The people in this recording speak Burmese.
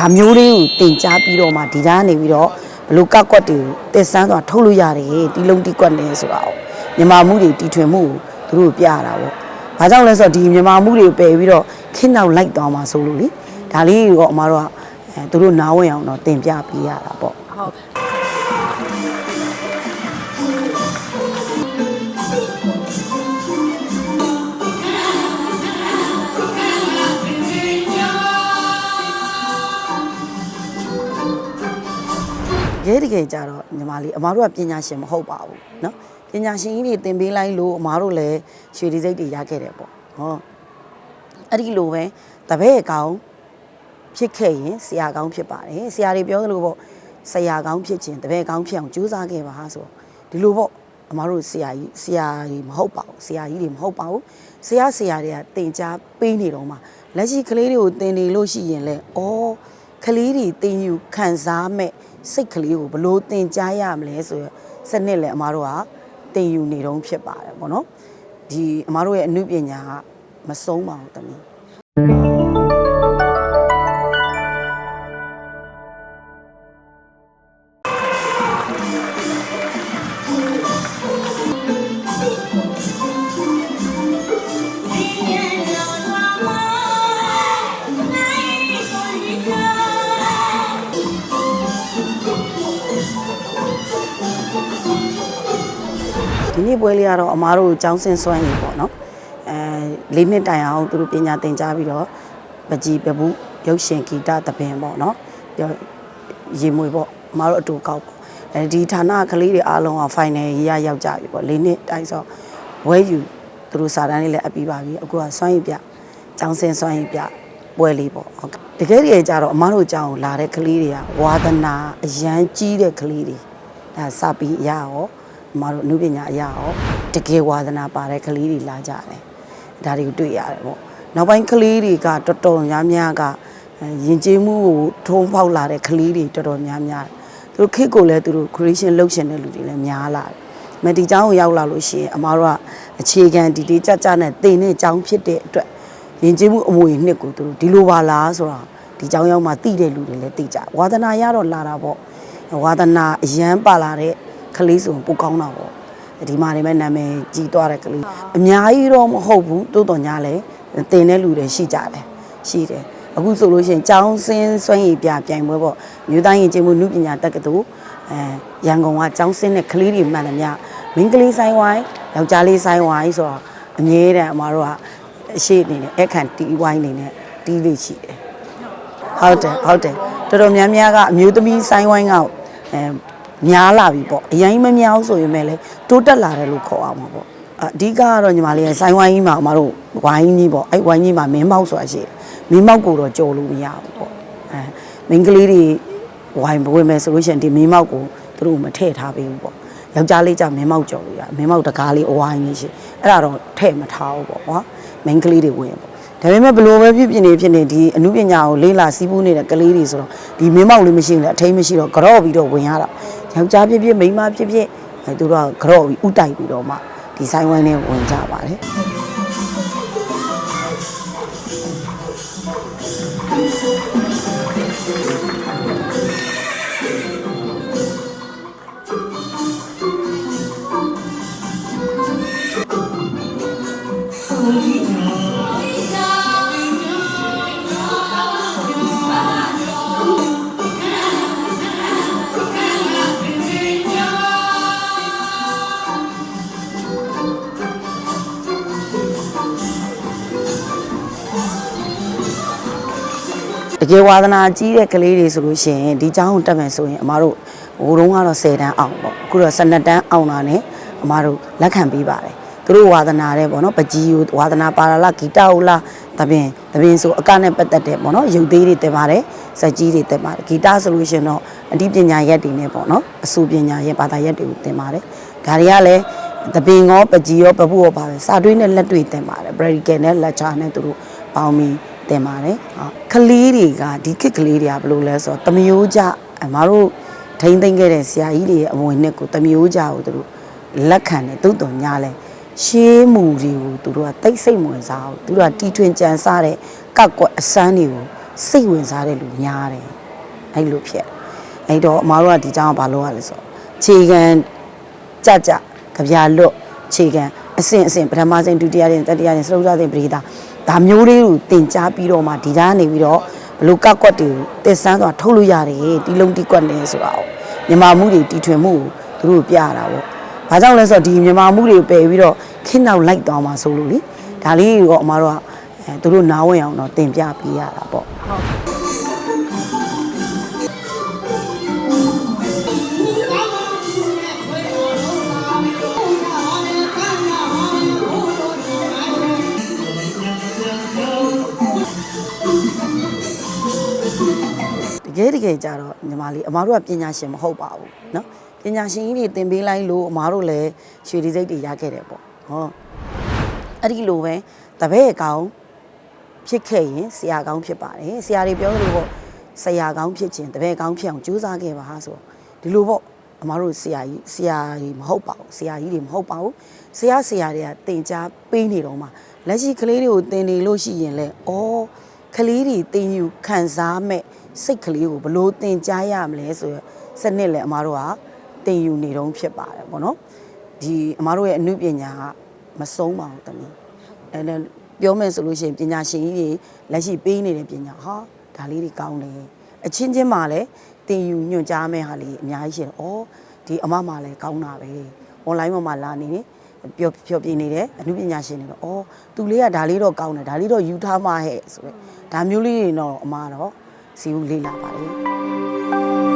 ဒါမျိုးလေးကိုတင် जा ပြီးတော့မှဒီသားကနေပြီးတော့ဘလို့ကောက်ကွက်တွေကိုတက်ဆန်းစွာထုတ်လို့ရတယ်တီလုံးတီကွက်နေဆိုတာကိုမြန်မာမှုတွေတီထွင်မှုကိုသူတို့ပြရတာပေါ့။ဘာကြောင့်လဲဆိုတော့ဒီမြန်မာမှုတွေကိုပယ်ပြီးတော့ခင်းနောက်လိုက်သွားမှာဆိုလို့လေဒါလေးကိုအမားတို့ကအဲသူတို့နားဝင်အောင်တော့တင်ပြပေးရတာပေါ့ဟုတ် ရဲတကယ်ကြတော့ညီမလေးအမားတို့ကပညာရှင်မဟုတ်ပါဘူးเนาะပညာရှင်ကြီးတွေသင်ပေးလိုက်လို့အမားတို့လည်းရွှေဒီစိတ်တွေရခဲ့တယ်ပေါ့ဟောအဲ့ဒီလိုပဲတပည့်ကောင်းဖြစ်ခဲ့ရင်ဆရာကောင်းဖြစ်ပါတယ်ဆရာတွေပြောသလိုပေါ့ဆရာကောင်းဖြစ်ခြင်းတပည့်ကောင်းဖြစ်အောင်ကြိုးစားခဲ့ပါဆိုတော့ဒီလိုပေါ့အမားတို့ဆရာကြီးဆရာကြီးမဟုတ်ပါဘူးဆရာကြီးတွေမဟုတ်ပါဘူးဆရာဆရာတွေကတင် जा ပေးနေတော့မှလက်ရှိကလေးတွေကိုသင်နေလို့ရှိရင်လဲဩကလေးတွေတင်ယူခံစားမဲ့ စိတ်ကလေးကိုဘလို့သင်ကြားရမလဲဆိုရယ်စနစ်လဲအမားတို့ကတင်ယူနေတော့ဖြစ်ပါတယ်ပေါ့နော်ဒီအမားတို့ရဲ့အမှုပညာကမဆုံးပါဘူးတမီး ဒီနေ့ပွဲလေးကတော့အမားတို့ចောင်းစင်စွမ်းရည်ပေါ့နော်အဲလေးနှစ်တိုင်အောင်သူတို့ပညာသင်ကြားပြီးတော့ပကြီးပပုရုပ်ရှင်ဂီတသဘင်ပေါ့နော်ပြောရေမွေပေါ့အမားတို့အတူကောက်ပေါ့အဲဒီဌာနကလေးတွေအားလုံးက final ရရောက်ကြပြီပေါ့လေးနှစ်တိုင်ဆိုဝဲယူသူတို့စာတန်းလေးလည်းအပ်ပြီးပါပြီအခုကစွမ်းရည်ပြចောင်းစင်စွမ်းရည်ပြပွဲလေးပေါ့ဟုတ်ကဲ့တကယ်တည်းကြတော့အမားတို့ကြောင်းလာတဲ့ကလေးတွေကဝါသနာအရန်ကြီးတဲ့ကလေးတွေဒါစပြီးရရောအ မတို့အနုပညာအရာရောတကယ်ဝါသနာပါတဲ့ကလေးတွေလာကြတယ်ဒါတွေကိုတွေ့ရတယ်ပေါ့နောက်ပိုင်းကလေးတွေကတော်တော်များများကအဲယဉ်ကျေးမှုကိုထုံးဖောက်လာတဲ့ကလေးတွေတော်တော်များများသူတို့ခေတ်ကိုလည်းသူတို့ creation လုပ်ရှင်တဲ့လူတွေလည်းများလာတယ်မဒီเจ้าကိုရောက်လာလို့ရှိရင်အမတို့ကအခြေခံဒီဒီကြကြနဲ့တင်တဲ့အကြောင်းဖြစ်တဲ့အတွက်ယဉ်ကျေးမှုအမွေနှစ်ကိုသူတို့ဒီလိုပါလားဆိုတာဒီเจ้าရောက်မှသိတဲ့လူတွေလည်းသိကြဝါသနာရတော့လာတာပေါ့ဝါသနာအရန်ပါလာတဲ့ ကလေးဆိုရင်ပိုကောင်းတာပေါ့ဒီမှာနေမဲ့နာမည်ကြီးသွားတဲ့ကလေးအများကြီးတော့မဟုတ်ဘူးတိုးတော်ညာလဲတင်တဲ့လူတွေရှိကြတယ်ရှိတယ်အခုဆိုလို့ရှိရင်ကျောင်းစင်းစွမ်းရည်ပြပြိုင်ပွဲပေါ့မြို့သားရင်ကျင်းမှုနုပညာတက္ကသိုလ်အဲရန်ကုန်ကကျောင်းစင်းတဲ့ကလေးတွေမှန်တယ်မြမင်းကလေးဆိုင်ဝိုင်းယောက်ျားလေးဆိုင်ဝိုင်းဆိုတော့အမြဲတမ်းအမတို့ကအရှိအနေနဲ့အခန့်တီဝိုင်းနေနဲ့တီးလေးရှိတယ်ဟုတ်တယ်ဟုတ်တယ်တော်တော်များများကအမျိုးသမီးဆိုင်ဝိုင်းကအဲ များလာပြီပေါ့အရင်မများဘူးဆိုရင်ပဲလေတိုးတက်လာတယ်လို့ခေါ်အောင်ပါပေါ့အအဓိကကတော့ညီမလေးရဲ့ဆိုင်ဝိုင်းကြီးမှာအမတို့ဝိုင်းကြီးပေါ့အဲ့ဝိုင်းကြီးမှာမင်းမောက်ဆိုတာရှိတယ်မင်းမောက်ကိုတော့ကြော်လို့မရဘူးပေါ့အဲမင်းကလေးတွေဝိုင်းပွေးမယ်ဆိုလို့ရှိရင်ဒီမင်းမောက်ကိုသူတို့မထည့်ထားပေးဘူးပေါ့ယောက်ျားလေးကြမင်းမောက်ကြော်လို့ရမင်းမောက်တကားလေးအဝိုင်းကြီးရှိအဲ့ဒါတော့ထည့်မထားဘူးပေါ့ကွာမင်းကလေးတွေဝင်ပေါ့ဒါပေမဲ့ဘလို့ပဲဖြစ်ဖြစ်နေဖြစ်နေဒီအမှုပညာကိုလေးလာစီးပူးနေတဲ့ကလေးတွေဆိုတော့ဒီမင်းမောက်လေးမရှိရင်လည်းအထိန်မရှိတော့ကြော့ပြီးတော့ဝင်ရတာ ယောက်ျားဖြစ်ဖြစ်မိန်းမဖြစ်ဖြစ်အဲသူတို့ကကြော့ပြီးဥတိုက်ပြီးတော့မှဒီဆိုင်ဝိုင်းနဲ့ဝင်ကြပါတယ် တကယ်ဝါသနာကြီးတဲ့ကလေးတွေဆိုလို့ရှိရင်ဒီเจ้าကိုတက်မယ်ဆိုရင်အမတို့ဟိုတုန်းကတော့10တန်းအောင်ပေါ့အခုတော့12တန်းအောင်တာနဲ့အမတို့လက်ခံပေးပါတယ်သူတို့ဝါသနာတဲ့ပေါ့နော်ပကြီးကိုဝါသနာပါလာလားဂီတဟုတ်လားတပင်တပင်ဆိုအကနဲ့ပတ်သက်တဲ့ပေါ့နော်ရုပ်သေးတွေတက်ပါတယ်စက်ကြီးတွေတက်ပါတယ်ဂီတဆိုလို့ရှိရင်တော့အတိပညာရက်တွေနဲ့ပေါ့နော်အဆူပညာရက်ဘာသာရက်တွေကိုတင်ပါတယ်ဒါတွေကလည်းတပင်ရောပကြီးရောပပုရောပါတယ်စာတွေးနဲ့လက်တွေတင်ပါတယ်ဘရီကန်နဲ့လက်ချာနဲ့သူတို့ပေါင်းပြီး တင်ပါတယ်။ကလေးတွေကဒီခစ်ကလေးတွေကဘယ်လိုလဲဆိုတော့တမျိုးကြအမတို့ထိမ့်သိမ့်ခဲ့တဲ့ဆရာကြီးတွေရဲ့အမွေနှစ်ကိုတမျိုးကြကိုသူတို့လက်ခံတယ်တုတ်တော်ညာလဲရှေးမူတွေကိုသူတို့ကတိတ်စိတ်ဝင်စားဘူးသူတို့ကတီထွင်ကြံစားတဲ့ကောက်ကွက်အစမ်းတွေကိုစိတ်ဝင်စားတဲ့လူများတယ်အဲ့လိုဖြစ်အဲ့တော့အမတို့ကဒီကြောင်ကဘာလုပ်ရလဲဆိုတော့ခြေခံကြကြကြပြလွတ်ခြေခံအစဉ်အစဉ်ပထမစဉ်ဒုတိယစဉ်တတိယစဉ်စတုတ္ထစဉ်ပရိဒါ ဒါမျိုးလေးကိုတင် जा ပြီးတော့မှဒီသားနေပြီးတော့ဘလို့ကကွက်တွေကိုတစ်ဆန်းဆိုတာထုတ်လို့ရတယ်တီလုံးတီကွက်နေဆိုတာ哦မြန်မာမှုတွေတီထွင်မှုကိုသူတို့ပြရတာပေါ့ဘာကြောင့်လဲဆိုတော့ဒီမြန်မာမှုတွေကိုပယ်ပြီးတော့ခင်းနောက်လိုက်သွားမှာဆိုလို့လေဒါလေးကိုအမားတို့ကအဲသူတို့နားဝင်အောင်တော့တင်ပြပေးရတာပေါ့တကယ်တ ကယ်ကြတော့ညီမလေးအမားတို့ကပညာရှင်မဟုတ်ပါဘူးเนาะပညာရှင်ကြီးတွေသင်ပေးလိုက်လို့အမားတို့လည်းရွှေဒီစိတ်တွေရခဲ့တယ်ပေါ့ဟောအဲ့ဒီလိုပဲတပည့်ကောင်ဖြစ်ခဲ့ရင်ဆရာကောင်းဖြစ်ပါတယ်ဆရာတွေပြောသလိုပေါ့ဆရာကောင်းဖြစ်ခြင်းတပည့်ကောင်းဖြစ်အောင်ကြိုးစားခဲ့ပါဆိုတော့ဒီလိုပေါ့အမားတို့ဆရာကြီးဆရာကြီးမဟုတ်ပါဘူးဆရာကြီးတွေမဟုတ်ပါဘူးဆရာဆရာတွေကတင် जा ပေးနေတော့မှလက်ရှိကလေးတွေကိုတင်နေလို့ရှိရင်လဲဩ ကလေးတွေတင်ယူခံစားမဲ့ စိတ်ကလေးကိုဘလို့တင်ကြားရမလဲဆိုရယ်စနစ်လည်းအမားတို့ကတင်ယူနေတော့ဖြစ်ပါတယ်ပေါ့နော်ဒီအမားတို့ရဲ့အမှုပညာကမဆုံးပါဘူးတမီးအဲလည်းပြောမယ်ဆိုလို့ရှိရင်ပညာရှင်ကြီးတွေလက်ရှိပေးနေတဲ့ပညာဟာဒါလေးတွေကောင်းတယ်အချင်းချင်းမှလည်းတင်ယူညွှန်ကြားမဲ့ဟာလေးအများကြီးရှိတယ်ဩဒီအမမှလည်းကောင်းတာပဲ online မှာမှလာနေနေပြောပြောပြနေတယ်အမှုပညာရှင်တွေတော့ဩသူလေးကဒါလေးတော့ကောင်းတယ်ဒါလေးတော့ယူထားမှဟဲ့ဆိုတော့ဒါမျိုးလေးတွေတော့အမတော့ စီဦးလေးလာပါလေ